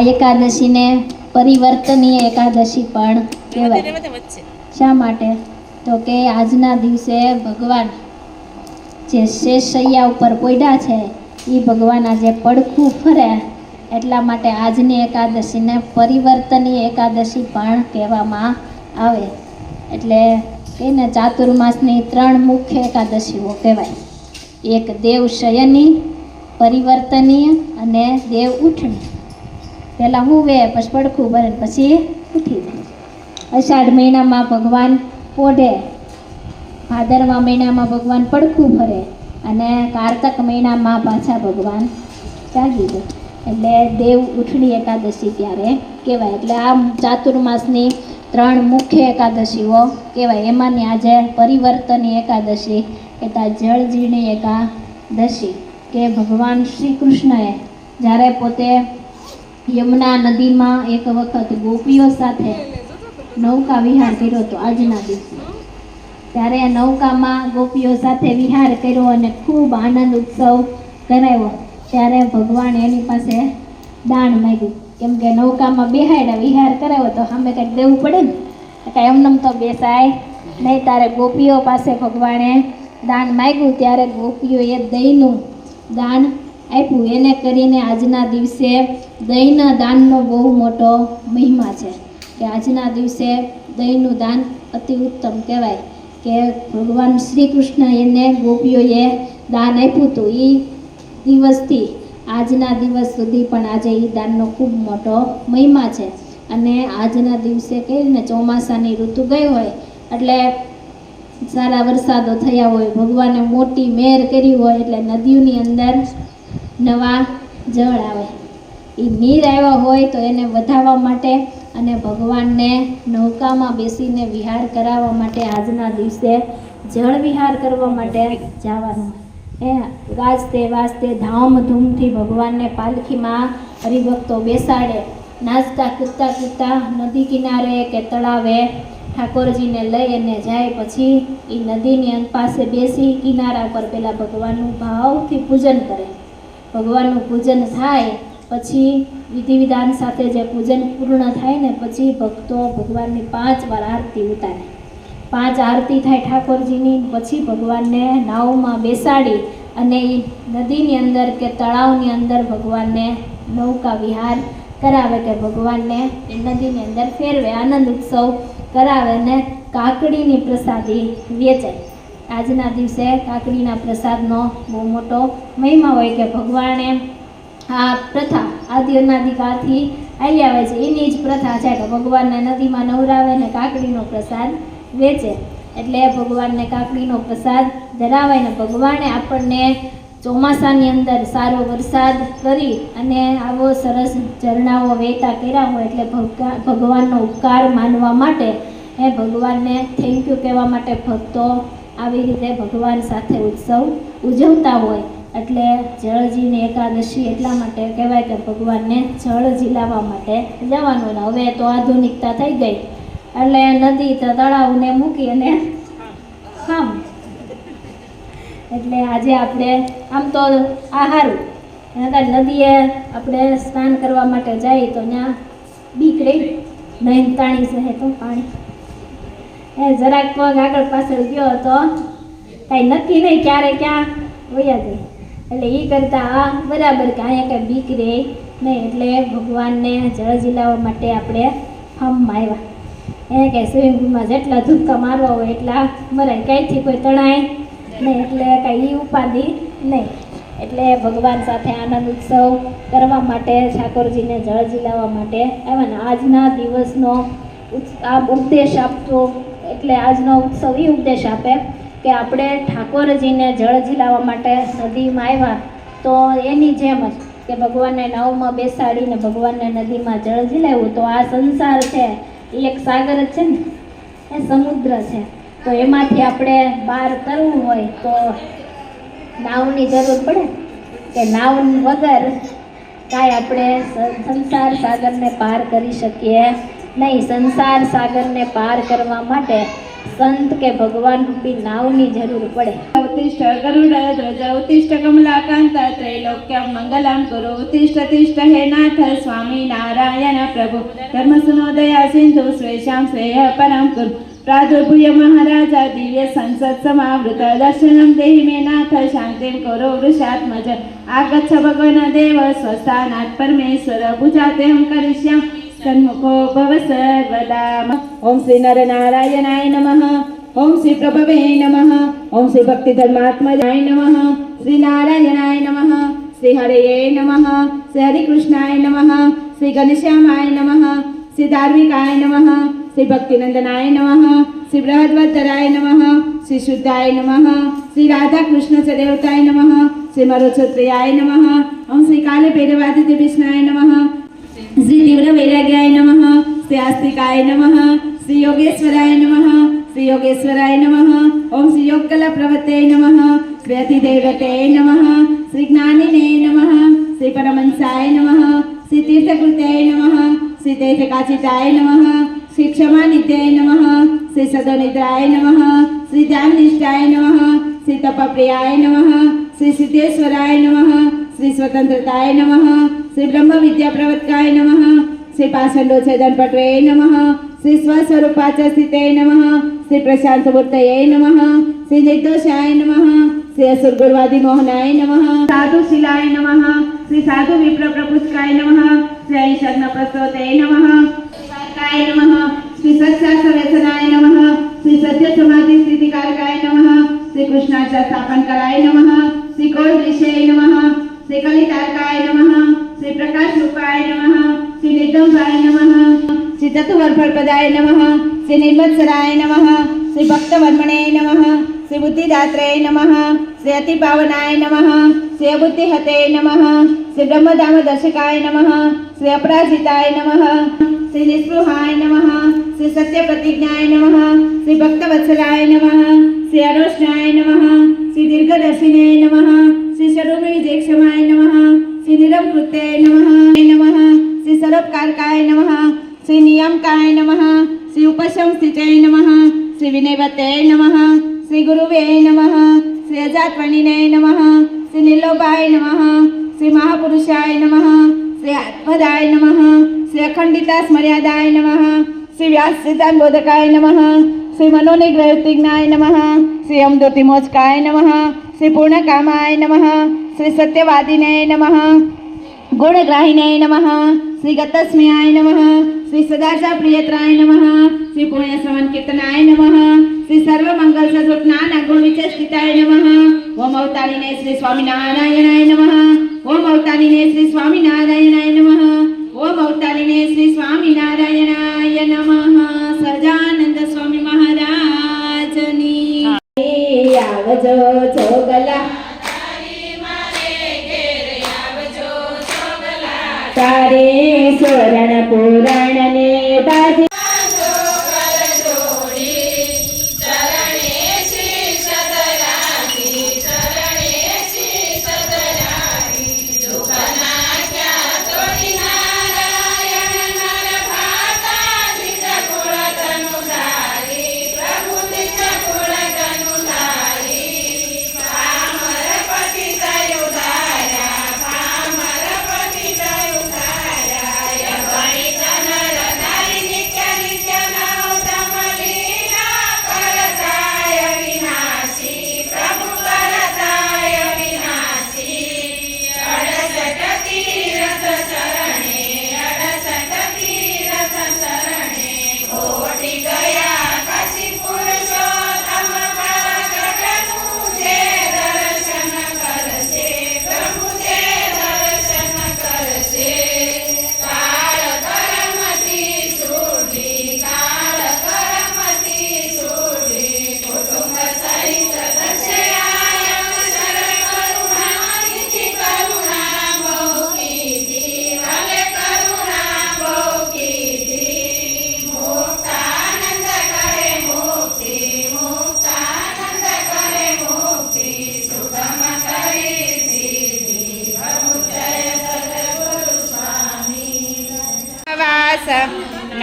આ એકાદશીને પરિવર્તનીય એકાદશી પણ કહેવાય. શા માટે? તો કે આજના દિવસે ભગવાન જે શેષૈયા ઉપર પોડ્યા છે એ ભગવાન આજે પડખું ફરે એટલા માટે આજની એકાદશીને પરિવર્તનીય એકાદશી પણ કહેવામાં આવે. એટલે કહીને ચાતુર્માસની ત્રણ મુખ્ય એકાદશીઓ કહેવાય. એક દેવ શયની પરિવર્તનીય અને દેવ ઉઠણી પહેલાં હું વે, પછી પડખું ભરે પછી ઉઠી જાય અષાઢ મહિનામાં ભગવાન પોઢે, ભાદરવા મહિનામાં ભગવાન પડખું ભરે અને કારતક મહિનામાં પાછા ભગવાન જાગી દે એટલે દેવ ઉઠણી એકાદશી ત્યારે કહેવાય. એટલે આ ચાતુર્માસની ત્રણ મુખ્ય એકાદશીઓ કહેવાય. એમાંની આજે પરિવર્તની એકાદશી કહેતા જળજીણી એકાદશી કે ભગવાન શ્રી કૃષ્ણએ જ્યારે પોતે યમુના નદીમાં એક વખત ગોપીઓ સાથે નૌકા વિહાર કર્યો હતો આજના દિવસે. ત્યારે આ નૌકામાં ગોપીઓ સાથે વિહાર કર્યો અને ખૂબ આનંદ ઉત્સવ કરાવ્યો. ત્યારે ભગવાન એની પાસે દાન માગ્યું. કેમ કે નૌકામાં બેહાડ્યા વિહાર કરાવ્યો તો સામે કંઈક દેવું પડે ને. કાંઈ એમનેમ તો બેસાય નહીં. તારે ગોપીઓ પાસે ભગવાને દાન માગ્યું. ત્યારે ગોપીઓએ દહીંનું દાન આપ્યું. એને કરીને આજના દિવસે દહીંના દાનનો બહુ મોટો મહિમા છે કે આજના દિવસે દહીંનું દાન અતિ ઉત્તમ કહેવાય કે ભગવાન શ્રી કૃષ્ણ એને ગોપીઓએ દાન આપ્યું હતું. એ દિવસથી, આજના દિવસ સુધી પણ આજે એ દાનનો ખૂબ મોટો મહિમા છે. અને આજના દિવસે કહીને ચોમાસાની ઋતુ ગઈ હોય, એટલે સારા વરસાદો થયા હોય, ભગવાને મોટી મેર કરી હોય, એટલે નદીઓની અંદર નવા જળ આવે. એ નીર આવ્યા હોય તો એને વધાવવા માટે અને ભગવાનને નૌકામાં બેસીને વિહાર કરાવવા માટે આજના દિવસે જળ વિહાર કરવા માટે જવાનું. એ ગાજતે વાજતે ધામધૂમથી ભગવાનને પાલખીમાં હરિભક્તો બેસાડે. નાચતા કૂદતા કૂદતા નદી કિનારે કે તળાવે ઠાકોરજીને લઈ અને જાય પછી એ નદીની અંત પાસે બેસી કિનારા પર પેલા ભગવાનનું ભાવથી પૂજન કરે. ભગવાનનું પૂજન થાય, પછી વિધિ વિધાન સાથે જે પૂજન પૂર્ણ થાય ને, પછી ભક્તો ભગવાનની પાંચ વાર આરતી ઉતારે. પાંચ આરતી થાય ઠાકોરજીની, પછી ભગવાનને નાવમાં બેસાડી અને એ નદીની અંદર કે તળાવની અંદર ભગવાનને નૌકા વિહાર કરાવે કે ભગવાનને એ નદીની અંદર ફેરવે. આનંદ ઉત્સવ કરાવે ને કાકડીની પ્રસાદી વેચાય. આજના દિવસે કાકડીના પ્રસાદનો બહુ મોટો મહિમા હોય કે ભગવાને આ પ્રથા આદિ અનાદિકાળથી આવી આવે છે. એની જ પ્રથા છે કે ભગવાનને નદીમાં નવરાવે ને કાકડીનો પ્રસાદ વેચે. એટલે ભગવાનને કાકડીનો પ્રસાદ ધરાવાય ને ભગવાને આપણને ચોમાસાની અંદર સારો વરસાદ કરી અને આવો સરસ ઝરણાઓ વહેતા કર્યા હોય એટલે ભગવા- ભગવાનનો ઉપકાર માનવા માટે એ ભગવાનને થેન્ક યુ કહેવા માટે ભક્તો આવી રીતે ભગવાન સાથે ઉત્સવ ઉજવતા હોય. એટલે જળજીની એકાદશી એટલા માટે કહેવાય કે ભગવાનને જળ લાવવા માટે જવાનું ને હવે તો આધુનિકતા થઈ ગઈ. એટલે નદી તો તળાવને મૂકી અને ખામ. એટલે આજે આપણે આમ તો આ સારું નકર નદીએ આપણે સ્નાન કરવા માટે જઈએ તો ત્યાં બીક રહી નહીં તાણી સહે તો પાણી. એ જરાક પગ આગળ પાછળ ગયો હતો. કાંઈ નક્કી નહીં ક્યારે ક્યાં વયા જાય એટલે એ કરતાં બરાબર કે અહીંયા કાંઈ બીક રહે નહીં, એટલે ભગવાનને જળ ઝીલાવવા માટે આપણે ફમમાં આવ્યા. એને કે સ્વિમિંગ પુલમાં જેટલા ધુક્કા મારવા હોય એટલા મરાય. કાંઈથી કોઈ તણાય નહીં, એટલે કાંઈ ઈ ઉપાધિ નહીં. એટલે ભગવાન સાથે આનંદ ઉત્સવ કરવા માટે ઠાકોરજીને જળ ઝીલાવવા માટે આવ્યા આજના દિવસનો આ ઉપદેશ આપતો એટલે આજનો ઉત્સવ એ ઉપદેશ આપે કે આપણે ઠાકોરજીને જળ ઝીલાવવા માટે નદીમાં આવ્યા તો એની જેમ જ કે ભગવાનને નાવમાં બેસાડીને ભગવાનને નદીમાં જળ ઝીલાવ્યું તો આ સંસાર છે, એ એક સાગર જ છે ને? એ સમુદ્ર છે. તો એમાંથી આપણે બહાર કરવું હોય તો નાવની જરૂર પડે? કે નાવ વગર કાંઈ આપણે સંસાર સાગરને પાર કરી શકીએ? નહીં, સંસાર સાગરને પાર કરવા માટે સંત કે ભગવાન રૂપી નાવની જરૂર પડે. ઉત્તિષ્ઠ ગરુડધ્વજ ઉત્તિષ્ઠ કમલાકાંત ત્રૈલોક્યમ મંગલમ ગુરુ ઉત્તિષ્ઠ તિષ્ઠ હે નાથ, સ્વામી નારાયણ, પ્રભુ. ધર્મ સુનોદયા, સિંધુ શ્રેષામ શ્રેય, પરમ ગુરુ. પ્રાદુર્ભૂય, મહારાજા, દિવ્ય સંસદ સમાવૃત દર્શનમ, દેહી, મે નાથ, શાંતિમ, કરો, વૃષાત્મજ. આગચ્છ ભગવાન, દેવ, સ્વસ્થાનાથ, પરમેશ્વર ભુજાતે હમ કરિષ્યામ. સન્મુખો ભવ સર્વદા ઓમ શ્રી નર નારાયણાય નમઃ ઓમ શ્રી પ્રભવે નમઃ ઓમ શ્રી ભક્તિ ધર્માત્મજાય નમઃ શ્રી નારાયણાય નમઃ શ્રી હરયે નમઃ શ્રી હરિકૃષ્ણાય નમઃ શ્રી ઘનશ્યામાય નમઃ શ્રી ધાર્મિકાય નમઃ શ્રી ભક્તિનંદનાય નમઃ શ્રી બૃહદવતરાય નમઃ શ્રી શુદ્ધાય નમઃ શ્રી રાધા કૃષ્ણ સદેવતાય નમઃ શ્રી મરુછત્રયાય નમઃ ઓમ શ્રી કાલે ભૈરવાદિત્ય વિષ્ણાય નમઃ શ્રી તીવ્ર વૈરાગ્યાય નમઃ શ્રી આસ્તિકાય નમઃ શ્રી યોગેશ્વરાય નમઃ શ્રી યોગેશ્વરાય નમઃ ઓમ શ્રી યોગકલા પ્રવતે નમઃ શ્રી અતિદેવતે નમઃ શ્રી જ્ઞાનિને નમઃ શ્રી પરમંસાય નમઃ શ્રી તીર્થકૃતે નમઃ શ્રી તીર્થકાચિતાય નમઃ શ્રી ક્ષમાનિત્યાય નમઃ શ્રી સદોનિદ્રાય નમઃ શ્રી ધ્યાનનિષ્ઠાય નમઃ શ્રી તપપ્રિયાય નમઃ શ્રી સિદ્ધેશ્વરાય નમઃ શ્રી સ્વતંત્રતાય નમઃ શ્રી બ્રહ્મ વિદ્યા પ્રવર્તકાય નમઃ શ્રી પાષંડો છેદન પટવે નમઃ શ્રી સ્વસ્વરૂપાચ સ્થિતે નમઃ શ્રી પ્રશાંત મૂર્તયે નમઃ શ્રી નિર્દોષાય નમઃ શ્રી અસુર ગુરવાદી મોહનાય નમઃ સાધુ શિલાય નમઃ શ્રી સાધુ વિપ્ર પ્રપુષ્કાય નમઃ શ્રી ઐશગ્ન પ્રસ્તોતે નમઃ કાય નમઃ શ્રી સત્શાસ્ત્ર વ્યસનાય નમઃ શ્રી સત્ય સમાધિ સ્થિતિકારકાય નમઃ શ્રી કૃષ્ણાચાર સ્થાપન કરાય નમઃ શ્રી કોળ વિષય નમઃ શ્રી કલિતારકાય નમઃ શ્રી પ્રકાશ રૂપાય નમઃ શ્રી નિર્દંભાય નમઃ શ્રી ચતુવર્ફળપદાય નમઃ શ્રી નિર્મત્સરાય નમઃ શ્રી ભક્તવર્મણે નમઃ શ્રી બુદ્ધિદાત્રય નમઃ શ્રી અતિપાવનાય નમઃ શ્રી અબુદ્ધિહતે નમઃ શ્રી બ્રહ્મધામ દર્શકાય નમઃ શ્રી અપરાજિતાય નમઃ શ્રી નિસ્પૃહાય નમઃ શ્રી સત્ય પ્રતિજ્ઞાય નમઃ શ્રી ભક્તવત્સલાય નમઃ શ્રી અરોષ્ણાય નમઃ શ્રી દીર્ઘદર્શિને નમઃ શ્રી વિનયવતે નમઃ શ્રી ગુરુવે નમઃ શ્રી અજાતવણીને નમઃ શ્રી નિર્લોભાય નમઃ શ્રી મહાપુરુષાય નમઃ શ્રી આત્મદાય નમઃ શ્રી અખંડિતા સ્મર્યાદાય નમઃ શ્રી વ્યાસ સિદ્ધાંત બોધકાય નમઃ શ્રી મનોનિગ્રહતિજ્ઞાય નમઃ શ્રી અમદોતિમોચકાય નમઃ શ્રી પૂર્ણકામાય નમઃ શ્રી સત્યવાદિને નમઃ ગુણગ્રાહિને નમઃ શ્રી ગતસ્મ્યાય નમઃ શ્રી સદાચા પ્રિયત્રાય નમઃ શ્રી પુણ્ય શ્રવણ કીર્તનાય નમઃ શ્રી સર્વમંગલ સદરૂપ જ્ઞાન ગુણ વિચેષ્ટિતાય નમઃ ઓમ અવતારીને શ્રી સ્વામિનારાયણાય નમઃ ઓમ અવતારીને શ્રી સ્વામિનારાયણાય નમઃ ઓમ અવતારીને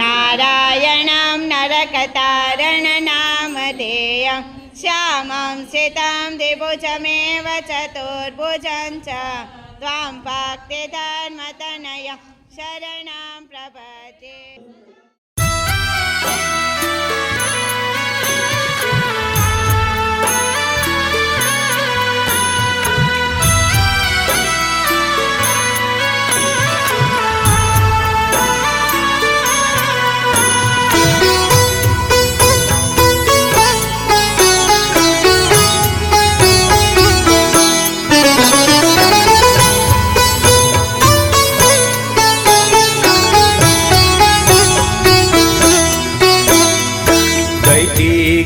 नारायणं नरकतारणनामधेयं श्यामं सीतां द्विभुजमेव चतुर्भुजं च त्वां भक्तिधर्मतनय शरणां प्रभजे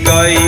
কয়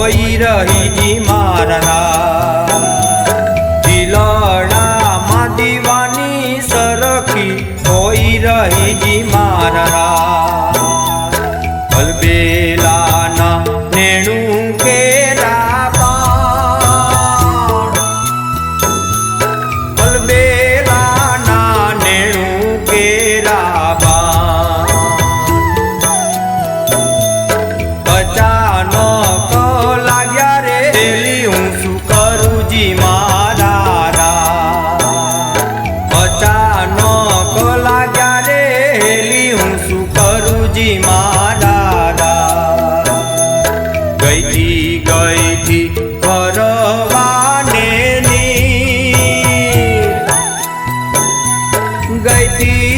જોઈ રહી મારના દિલડામાં દીવાની સરખી જોઈ રહી મારના ti.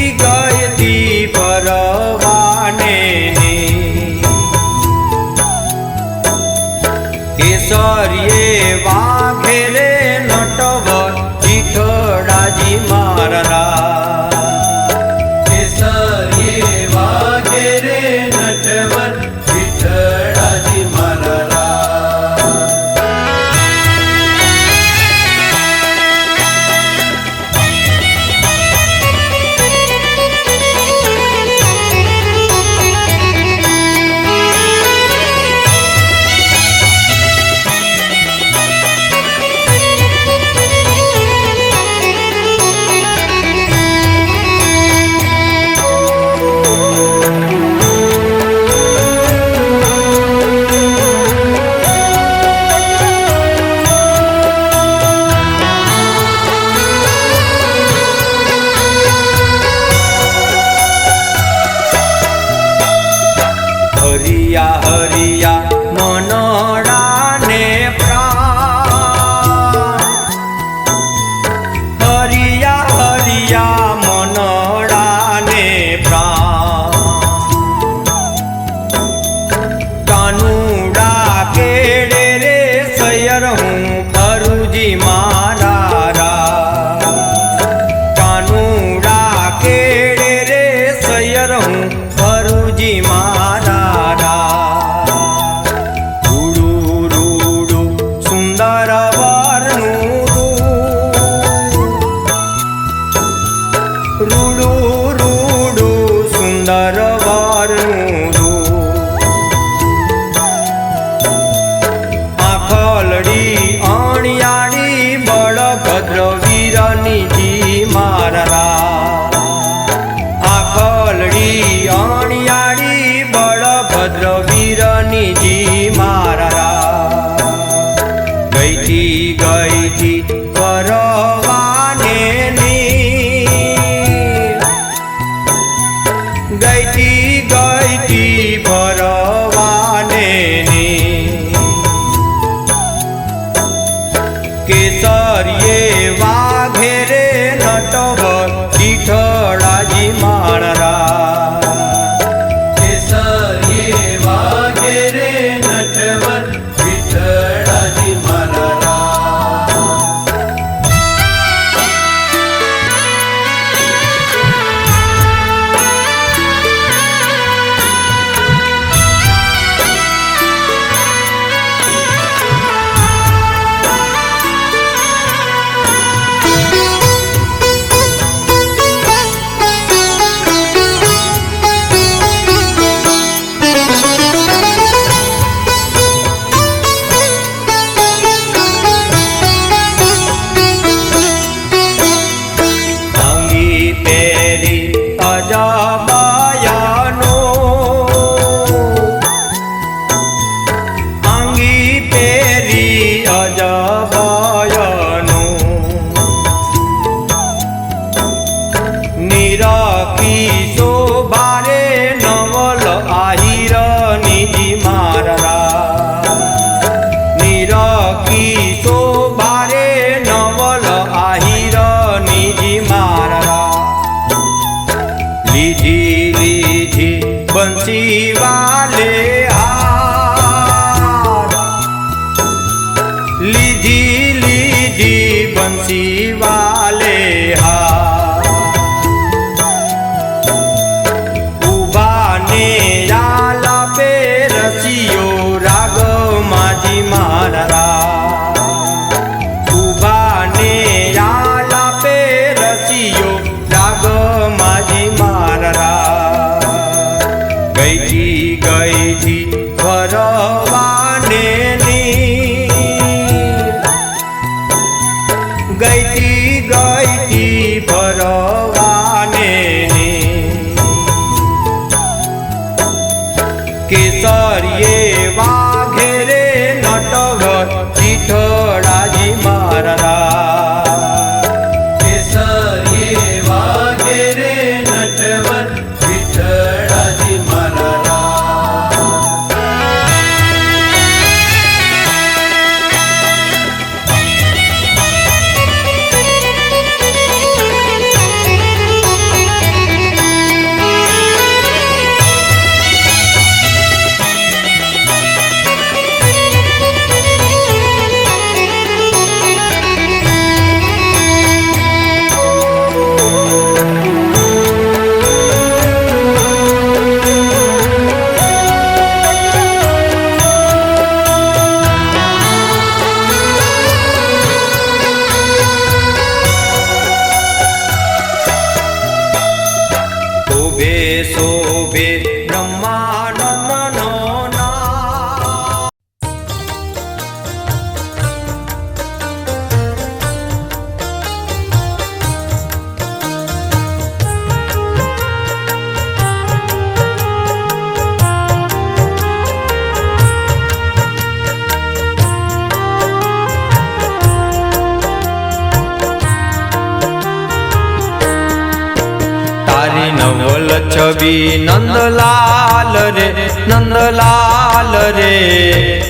છબી નંદલાલ રે નંદલાલ રે,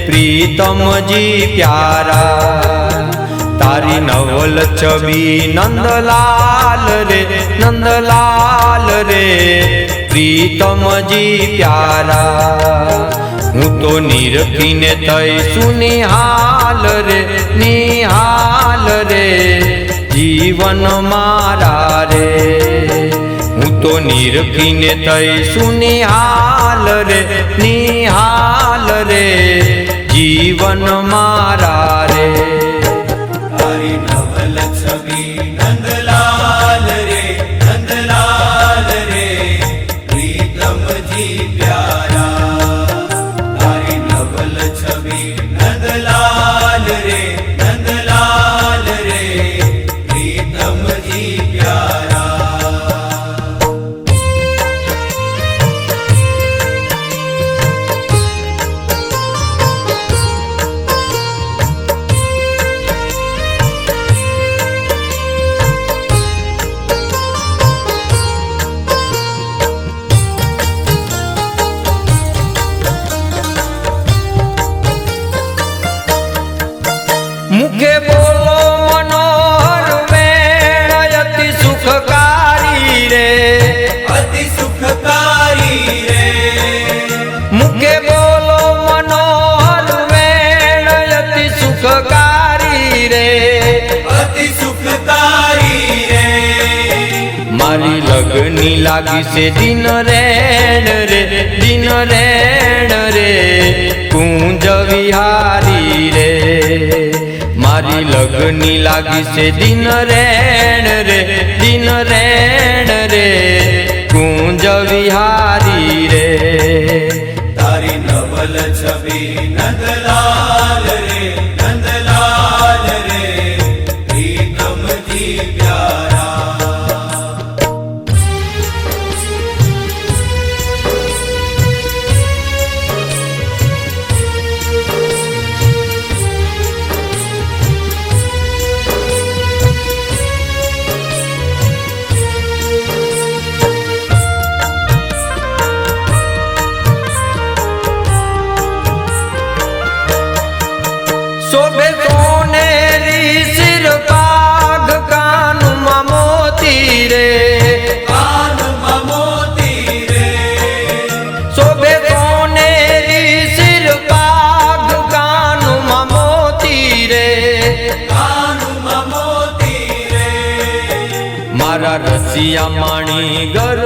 પ્રીતમજી પ્યારા. તારી નવલ છબી નંદલાલ રે નંદલાલ રે, પ્રીતમજી પ્યારા. હું તો નિરખીને તય સુનિહાલ રે, નિહાલ રે, જીવન મારા રે. નિરખીને તઈ સુનિહાલ રે નિહાલ રે જીવન મારા રે તારી લગની લાગી છે દિન રેણ રે દિન રેણ રે કુંજ વિહારી રે મારી લગની લાગી છે દિન રેણ રે દિન રેણ રે કુંજ વિહારી રે તારી નવલ છબી નંદલાલ માણી ગરમાવરે